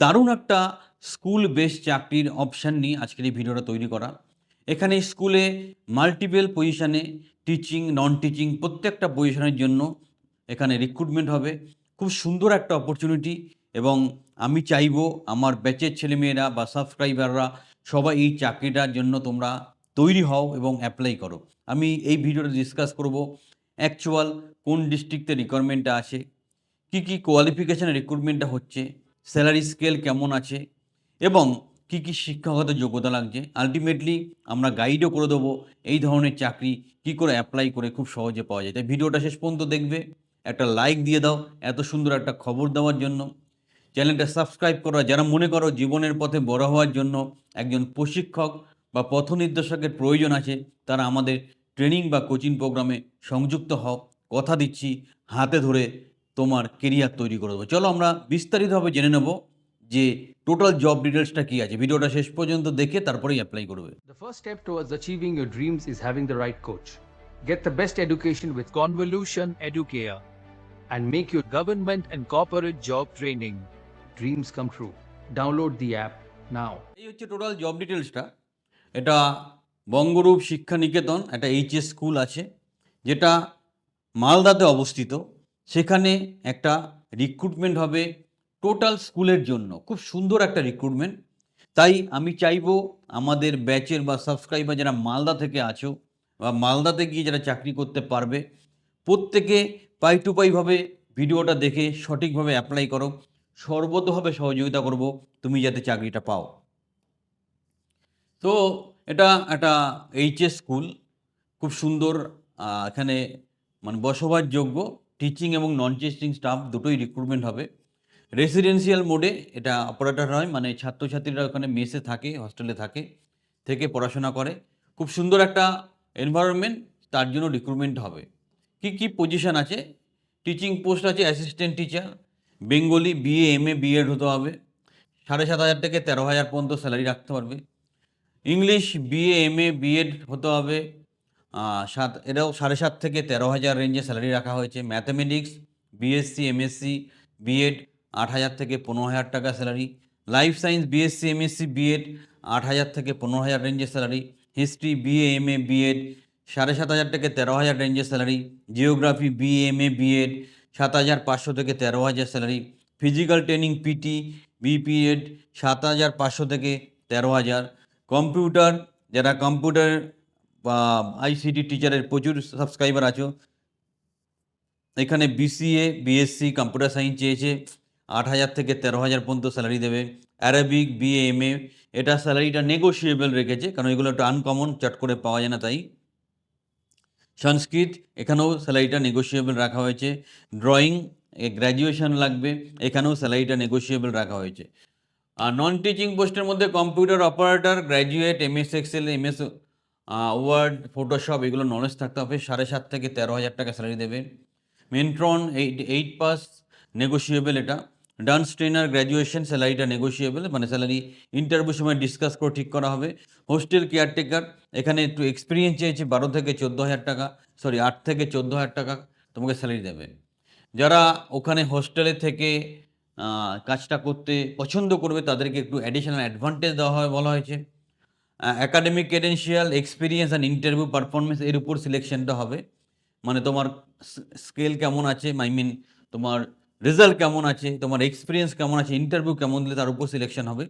দারুণ একটা school base চাকরির অপশান নিয়ে আজকের এই ভিডিওটা তৈরি করা। এখানে স্কুলে মাল্টিপল পজিশানে টিচিং নন টিচিং প্রত্যেকটা পজিশনের জন্য এখানে রিক্রুটমেন্ট হবে। খুব সুন্দর একটা অপরচুনিটি এবং আমি চাইব আমার ব্যাচের ছেলেমেয়েরা বা সাবস্ক্রাইবাররা সবাই এই চাকরিটার জন্য তোমরা তৈরি হও এবং অ্যাপ্লাই করো। আমি এই ভিডিওটা ডিসকাস করব অ্যাকচুয়াল কোন ডিস্ট্রিক্টে রিকোয়ারমেন্টটা আছে, কি কি কোয়ালিফিকেশানে রিক্রুটমেন্টটা হচ্ছে স্যালারি স্কেল কেমন আছে এবং কি কি শিক্ষাগত যোগ্যতা লাগছে? আলটিমেটলি আমরা গাইডও করে দেবো এই ধরনের চাকরি কি করে অ্যাপ্লাই করে খুব সহজে পাওয়া যায়। তাই ভিডিওটা শেষ পর্যন্ত দেখবে, একটা লাইক দিয়ে দাও এত সুন্দর একটা খবর দেওয়ার জন্য। চ্যানেলটা সাবস্ক্রাইব করো যারা মনে করো জীবনের পথে বড় হওয়ার জন্য একজন প্রশিক্ষক বা পথ নির্দেশকের প্রয়োজন আছে, তারা আমাদের ট্রেনিং বা কোচিং প্রোগ্রামে সংযুক্ত হও। কথা দিচ্ছি হাতে ধরে তোমার কেরিয়ার তৈরি করে দেবো। চলো আমরা বিস্তারিতভাবে জেনে নেব যে টোটাল জব ডিটেলসটা কী আছে। ভিডিওটা শেষ পর্যন্ত দেখে তারপরেই অ্যাপ্লাই করবে। The first step towards achieving your dreams is having the right coach get the best education with Convolution Educare and make your government and corporate job training dreams come true download the app now এই হচ্ছে total job ডিটেলসটা এটা বঙ্গরূপ শিক্ষা নিকেতন একটা HS school আছে যেটা মালদাতে অবস্থিত। সেখানে একটা রিক্রুটমেন্ট হবে টোটাল স্কুলের জন্য। খুব সুন্দর একটা রিক্রুটমেন্ট তাই আমি চাইব আমাদের ব্যাচের বা সাবস্ক্রাইবার যারা মালদা থেকে আছো বা মালদাতে গিয়ে যারা চাকরি করতে পারবে, প্রত্যেকে পাই টু পাইভাবে ভিডিওটা দেখে সঠিকভাবে অ্যাপ্লাই করো। সর্বতভাবে সহযোগিতা করব তুমি যাতে চাকরিটা পাও। তো এটা একটা এইচএস স্কুল খুব সুন্দর এখানে মানে বসবাসযোগ্য। টিচিং এবং নন টিচিং স্টাফ দুটোই রিক্রুটমেন্ট হবে। রেসিডেন্সিয়াল মোডে এটা অপারেটর হয় মানে ছাত্রছাত্রীরা ওখানে মেসে থাকে হস্টেলে থাকে, থেকে পড়াশোনা করে। খুব সুন্দর একটা এনভায়রনমেন্ট তার জন্য রিক্রুটমেন্ট হবে। কি কি পজিশন আছে? টিচিং পোস্ট আছে assistant teacher Bengali BA M A BEd হতে হবে। সাড়ে সাত হাজার থেকে তেরো হাজার পর্যন্ত স্যালারি রাখতে পারবে। English BA M A BEd হতে হবে। সাত, এটাও সাড়ে সাত থেকে তেরো হাজার রেঞ্জে স্যালারি রাখা হয়েছে। ম্যাথামেটিক্স বিএসসি এমএসসি বিএড আট হাজার থেকে পনেরো হাজার টাকা salary life science BSc MSc BEd আট হাজার থেকে পনেরো হাজার রেঞ্জের salary history BA M A BEd সাড়ে সাত হাজার থেকে তেরো হাজার রেঞ্জের salary geography BA M A BEd সাত হাজার পাঁচশো থেকে তেরো হাজার salary physical training PT BPEd সাত হাজার পাঁচশো থেকে তেরো হাজার। কম্পিউটার যারা কম্পিউটার বা আইসিটি টিচারের প্রচুর সাবস্ক্রাইবার আছো। এখানে বিসিএ বিএসসি কম্পিউটার সায়েন্স চেয়েছে, আট হাজার থেকে তেরো হাজার পর্যন্ত স্যালারি দেবে। অ্যারাবিক বিএ এম এ এটা স্যালারিটা নেগোশিয়েবল রেখেছে, কারণ এগুলো একটু আনকমন চট করে পাওয়া যায় না তাই। সংস্কৃত, এখানেও স্যালারিটা নেগোশিয়েবল রাখা হয়েছে। ড্রয়িং গ্র্যাজুয়েশন লাগবে, এখানেও স্যালারিটা নেগোশিয়েবল রাখা হয়েছে। আর নন টিচিং পোস্টের মধ্যে computer operator graduate MS Excel MS Word Photoshop এগুলো নলেজ থাকতে হবে। সাড়ে সাত থেকে তেরো হাজার টাকা স্যালারি দেবে। Matron eight eight pass negotiable এটা। ডান্স ট্রেনার গ্র্যাজুয়েশন স্যালারিটা নেগোশিয়েবল মানে স্যালারি ইন্টারভিউ সময় ডিসকাস করে ঠিক করা হবে। হোস্টেল কেয়ারটেকার এখানে একটু এক্সপিরিয়েন্স চেয়েছে বারো থেকে চোদ্দ হাজার টাকা সরি আট থেকে চোদ্দ হাজার টাকা তোমাকে স্যালারি দেবে। যারা ওখানে হোস্টেলে থেকে কাজটা করতে পছন্দ করবে, তাদেরকে একটু অ্যাডিশনাল অ্যাডভান্টেজ দেওয়া হয় বলা হয়েছে। Academic credential experience and interview performance এর উপর সিলেকশনটা হবে। মানে তোমার স্কেল কেমন আছে? আই মিন তোমার রেজাল্ট কেমন আছে? তোমার এক্সপিরিয়েন্স কেমন আছে? ইন্টারভিউ কেমন দিলে তার উপর সিলেকশন হবে।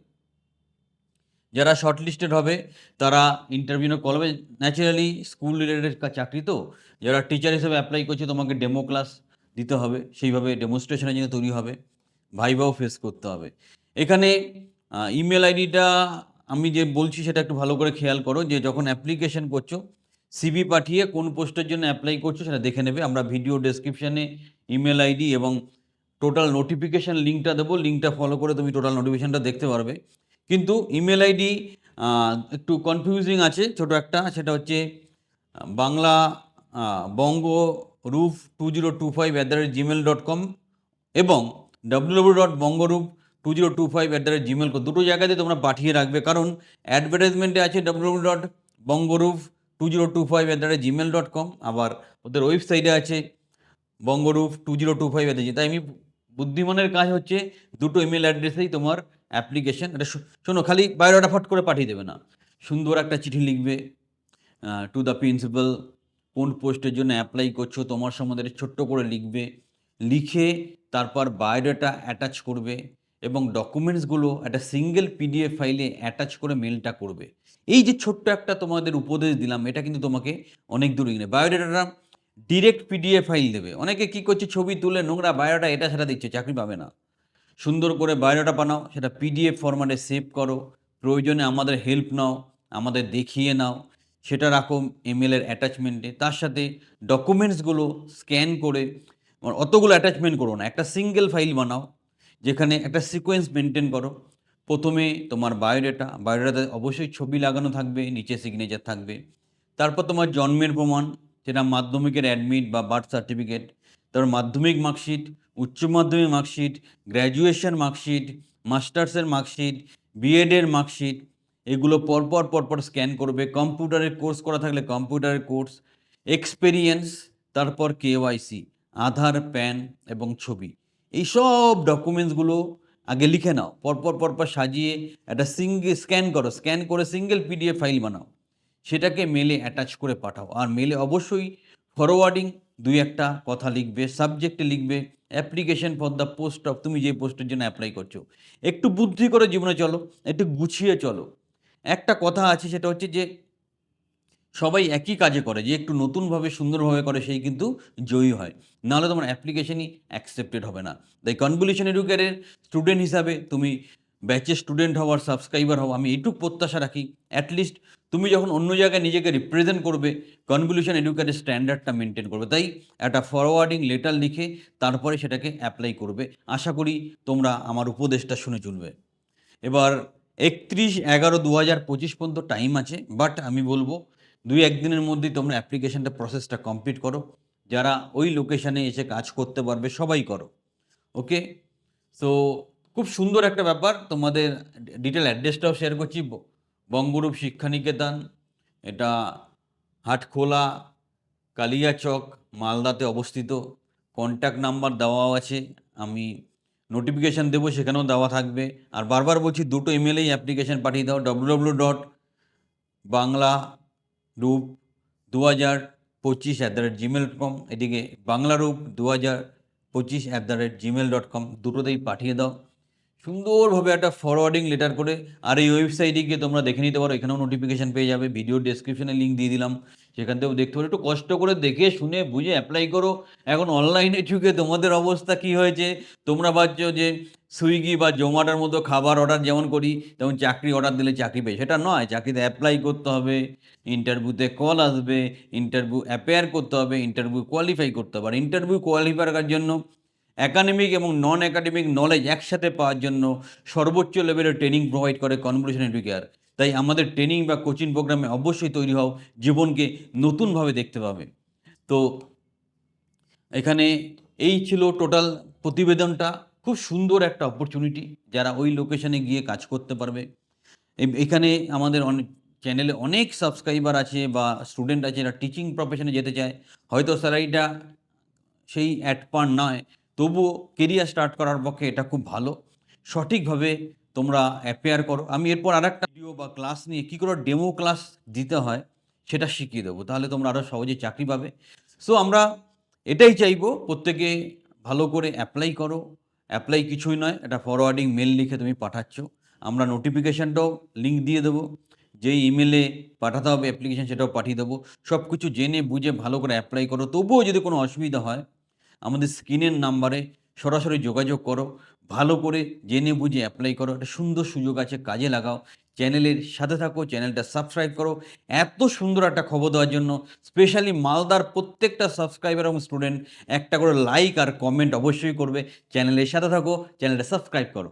যারা শর্ট লিস্টেড হবে, তারা ইন্টারভিউ করবে। ন্যাচারালি স্কুল রিলেটেড চাকরি তো। যারা টিচার হিসেবে অ্যাপ্লাই করছে, তোমাকে ডেমো ক্লাস দিতে হবে। সেইভাবে ডেমনস্ট্রেশনের জন্য তৈরি হবে। ভাইভাও ফেস করতে হবে। এখানে ইমেল আইডিটা আমি যে বলছি সেটা একটু ভালো করে খেয়াল করো যে যখন অ্যাপ্লিকেশন করছ সিভি পাঠিয়ে কোন পোস্টের জন্য অ্যাপ্লাই করছ সেটা দেখে নেবে। আমরা ভিডিও ডেসক্রিপশানে ইমেল আইডি এবং টোটাল নোটিফিকেশান লিঙ্কটা দেবো। লিঙ্কটা ফলো করে তুমি টোটাল নোটিফিকেশানটা দেখতে পারবে। কিন্তু ইমেল আইডি একটু কনফিউজিং আছে, ছোট একটা। সেটা হচ্ছে, Bangla Banga Rup two zero two five at the rate Gmail dot com এবং W dot Bangarup two zero two five at the rate Gmail দুটো জায়গাতে তোমরা পাঠিয়ে রাখবে কারণ অ্যাডভার্টাইজমেন্টে আছে W dot Bangarup two zero two five at the rate Gmail dot com আবার ওদের ওয়েবসাইটে আছে Bangarup two zero two five at তাই আমি বুদ্ধিমানের কাজ হচ্ছে দুটো ইমেল অ্যাড্রেসেই তোমার অ্যাপ্লিকেশন এটা শোনো খালি বায়োডাটা ফট করে পাঠিয়ে দেবে না সুন্দর একটা চিঠি লিখবে টু দ্য প্রিন্সিপাল কোন পোস্টের জন্য অ্যাপ্লাই করছ, তোমার সম্বন্ধে ছোট্ট করে লিখবে। লিখে তারপর বায়োডাটা অ্যাটাচ করবে। এবং ডকুমেন্টসগুলো একটা সিঙ্গেল পিডিএফ ফাইলে অ্যাটাচ করে মেলটা করবে। এই যে ছোট্ট একটা তোমাদের উপদেশ দিলাম, এটা কিন্তু তোমাকে অনেক দূর এগিয়ে বায়োডাটাটা ডিরেক্ট পিডিএফ ফাইল দেবে। অনেকে কি করছে, ছবি তুলে নোংরা বায়োডাটা এটা সেটা দিচ্ছে চাকরি পাবে না। সুন্দর করে বায়োডাটা বানাও, সেটা পিডিএফ ফরম্যাটে সেভ করো। প্রয়োজনে আমাদের হেল্প নাও, আমাদের দেখিয়ে নাও। সেটা রাখো ইমেলের অ্যাটাচমেন্টে তার সাথে ডকুমেন্টসগুলো স্ক্যান করে, অতগুলো অ্যাটাচমেন্ট করো না, একটা সিঙ্গেল ফাইল বানাও। যেখানে একটা সিকোয়েন্স মেনটেন করো। প্রথমে তোমার বায়োডাটা বায়োডাটাতে অবশ্যই ছবি লাগানো থাকবে, নিচে সিগনেচার থাকবে। তারপর তোমার জন্মের প্রমাণ সেটা মাধ্যমিকের অ্যাডমিট বা বার্থ সার্টিফিকেট তারপর Madhyamik marksheet Uchcha Madhyamik marksheet graduation marksheet মাস্টার্সের marksheet বিএডের মার্কশিট এগুলো পরপর পরপর স্ক্যান করবে। কম্পিউটারের কোর্স করা থাকলে কম্পিউটারের কোর্স এক্সপেরিয়েন্স তারপর কেওয়াইসি আধার প্যান এবং ছবি। এই সব ডকুমেন্টসগুলো আগে লিখে নাও, পরপর পরপর সাজিয়ে একটা সিঙ্গেল স্ক্যান করো, স্ক্যান করে সিঙ্গেল পিডিএফ ফাইল বানাও, সেটাকে মেলে অ্যাটাচ করে পাঠাও, আর মেলে অবশ্যই ফরওয়ার্ডিং দুই একটা কথা লিখবে সাবজেক্টে লিখবে application for the post of তুমি যে পোস্টের জন্য অ্যাপ্লাই করছ, একটু বুদ্ধি করে জীবনে চলো, একটু গুছিয়ে চলো, একটা কথা আছে সেটা হচ্ছে যে সবাই একই কাজে করে, যে একটু নতুনভাবে সুন্দরভাবে করে সেই কিন্তু জয়ী হয়। নাহলে তোমার অ্যাপ্লিকেশনই অ্যাকসেপ্টেড হবে না। তাই কনভলিউশন এডুকেটের স্টুডেন্ট হিসাবে তুমি ব্যাচের স্টুডেন্ট হওয়ার সাবস্ক্রাইবার হও, আমি এইটুকু প্রত্যাশা রাখি। অ্যাটলিস্ট তুমি যখন অন্য জায়গায় নিজেকে রিপ্রেজেন্ট করবে কনভলিউশন এডুকেটের স্ট্যান্ডার্ডটা মেনটেন করবে। তাই একটা ফরওয়ার্ডিং লেটার লিখে তারপরে সেটাকে অ্যাপ্লাই করবে। আশা করি তোমরা আমার উপদেশটা শুনে চলবে। এবার একত্রিশ এগারো দু হাজার পঁচিশ পর্যন্ত টাইম আছে বাট আমি বলব দুই একদিনের মধ্যেই তোমরা অ্যাপ্লিকেশনটা প্রসেসটা কমপ্লিট করো। যারা ওই লোকেশানে এসে কাজ করতে পারবে, সবাই করো। ওকে সো খুব সুন্দর একটা ব্যাপার। তোমাদের ডিটেল অ্যাড্রেসটাও শেয়ার করছি। বঙ্গরূপ শিক্ষানিকেতন, এটা হাটখোলা কালিয়াচক মালদাতে অবস্থিত। কন্ট্যাক্ট নাম্বার দেওয়াও আছে। আমি নোটিফিকেশান দেবো, সেখানেও দেওয়া থাকবে। আর বারবার বলছি, দুটো ইমেলেই অ্যাপ্লিকেশান পাঠিয়ে দাও। ডব্লু ডব্লু ডট বাংলা রূপ দু হাজার পঁচিশ at the rate Gmail dot com এদিকে বাংলা রূপ দু হাজার পঁচিশ at the rate Gmail dot com দুটোতেই পাঠিয়ে দাও। সুন্দরভাবে একটা ফরওয়ার্ডিং লেটার করে, আর এই ওয়েবসাইটে গিয়ে তোমরা দেখে নিতে পারো, এখানেও নোটিফিকেশান পেয়ে যাবে ভিডিও ডেসক্রিপশনে লিঙ্ক দিয়ে দিলাম। সেখান থেকেও দেখতে পারো, একটু কষ্ট করে দেখে শুনে বুঝে অ্যাপ্লাই করো। এখন অনলাইনে যুগে তোমাদের অবস্থা কি হয়েছে? তোমরা ভাবছ যে সুইগি বা জোম্যাটোর মতো খাবার অর্ডার যেমন করি, তেমন চাকরি অর্ডার দিলে চাকরি পেয়ে সেটা নয়, চাকরিতে অ্যাপ্লাই করতে হবে ইন্টারভিউতে কল আসবে ইন্টারভিউ অ্যাপেয়ার করতে হবে ইন্টারভিউ কোয়ালিফাই করতে হবে। আর ইন্টারভিউ কোয়ালিফাই করার জন্য অ্যাকাডেমিক এবং নন অ্যাকাডেমিক নলেজ একসাথে পাওয়ার জন্য সর্বোচ্চ লেভেলের ট্রেনিং প্রোভাইড করে কনভলিউশন এডুকেয়ার তাই আমাদের ট্রেনিং বা কোচিং প্রোগ্রামে অবশ্যই তৈরি হও, জীবনকে নতুনভাবে দেখতে পাবে। তো এখানে এই ছিল টোটাল প্রতিবেদনটা, খুব সুন্দর একটা অপরচুনিটি যারা ওই লোকেশনে গিয়ে কাজ করতে পারবে। এখানে আমাদের অনেক চ্যানেলে অনেক সাবস্ক্রাইবার আছে বা স্টুডেন্ট আছে যারা টিচিং প্রফেশনে যেতে চায়, হয়তো স্যালারিটা সেই অ্যাট পার নয়, তবুও কেরিয়ার স্টার্ট করার পক্ষে এটা খুব ভালো। সঠিকভাবে তোমরা অ্যাপেয়ার করো। আমি এরপর আর একটা ভিডিও বা ক্লাস নিয়ে কী করে ডেমো ক্লাস দিতে হয় সেটা শিখিয়ে দেবো। তাহলে তোমরা আরও সহজে চাকরি পাবে। সো আমরা এটাই চাইব, প্রত্যেকে ভালো করে অ্যাপ্লাই করো। অ্যাপ্লাই কিছুই নয়, এটা ফরওয়ার্ডিং মেল লিখে তুমি পাঠাচ্ছ। আমরা নোটিফিকেশানটাও লিঙ্ক দিয়ে দেবো। যেই ইমেলে পাঠাতে হবে অ্যাপ্লিকেশান সেটাও পাঠিয়ে দেবো। সব কিছু জেনে বুঝে ভালো করে অ্যাপ্লাই করো। তবুও যদি কোনো অসুবিধা হয়, আমাদের স্ক্রিনের নাম্বারে সরাসরি যোগাযোগ করো। ভালো করে জেনে বুঝে অ্যাপ্লাই করো। একটা সুন্দর সুযোগ আছে, কাজে লাগাও। চ্যানেলের সাথে থাকো চ্যানেলটা সাবস্ক্রাইব করো। এত সুন্দর একটা খবর দেওয়ার জন্য স্পেশালি মালদার প্রত্যেকটা সাবস্ক্রাইবার এবং স্টুডেন্ট একটা করে লাইক আর কমেন্ট অবশ্যই করবে। চ্যানেলের সাথে থাকো চ্যানেলটা সাবস্ক্রাইব করো।